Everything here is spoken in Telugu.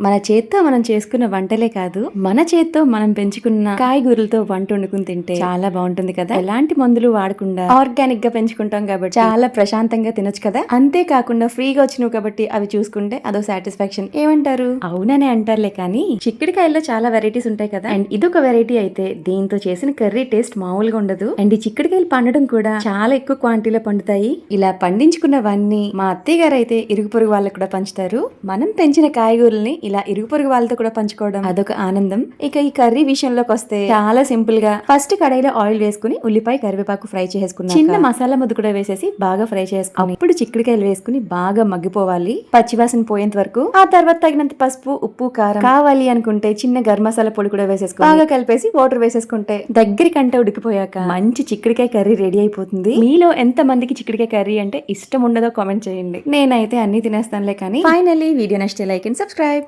మన చేత్తో మనం చేసుకున్న వంటలే కాదు మన చేత్తో మనం పెంచుకున్న కాయగూరలతో వంట వండుకుని తింటే చాలా బాగుంటుంది కదా? ఎలాంటి మందులు వాడకుండా ఆర్గానిక్గా పెంచుకుంటాం కాబట్టి చాలా ప్రశాంతంగా తినొచ్చు కదా? అంతేకాకుండా ఫ్రీగా వచ్చినవి కాబట్టి అవి చూసుకుంటే అదో సాటిస్ఫాక్షన్. ఏమంటారు? అవుననే అంటారులే కానీ చిక్కుడుకాయల్లో చాలా వెరైటీస్ ఉంటాయి కదా? అండ్ ఇదొక వెరైటీ అయితే దీంతో చేసిన కర్రీ టేస్ట్ మామూలుగా ఉండదు. అండ్ ఈ చిక్కుడుకాయలు పండడం కూడా చాలా ఎక్కువ క్వాంటిటీలో పండుతాయి. ఇలా పండించుకున్నవన్నీ మా అత్తయ్య గారు అయితే ఇరుగు పొరుగు వాళ్ళకు కూడా పంచుతారు. మనం పెంచిన కాయగూరల్ని ఇలా ఇరుగు పొరుగు వాళ్ళతో కూడా పంచుకోవడం అదొక ఆనందం. ఇక ఈ కర్రీ విషయంలోకి వస్తే చాలా సింపుల్గా ఫస్ట్ కడాయిలో ఆయిల్ వేసుకుని ఉల్లిపాయ కరివేపాకు ఫ్రై చేసుకున్నాం చిన్న మసాలా ముద్ద కూడా వేసేసి బాగా ఫ్రై చేసుకుని అప్పుడు చిక్కుడుకాయలు వేసుకుని బాగా మగ్గిపోవాలి. పచ్చివాసన పోయేంత వరకు ఆ తర్వాత తగినంత పసుపు ఉప్పు కారం కావాలి అనుకుంటే చిన్న గరం మసాలా పొడి కూడా వేసేసుకుని బాగా కలిపేసి వాటర్ వేసేసుకుంటే దగ్గరికంటే ఉడికిపోయాక మంచి చిక్కుడుకాయ కర్రీ రెడీ అయిపోతుంది. మీలో ఎంత మందికి చిక్కుడుకాయ కర్రీ అంటే ఇష్టం ఉండదో కామెంట్ చేయండి. నేనైతే అన్ని తినేస్తానులే కానీ ఫైనల్లీ వీడియో నచ్చితే లైక్ అండ్ సబ్స్క్రైబ్.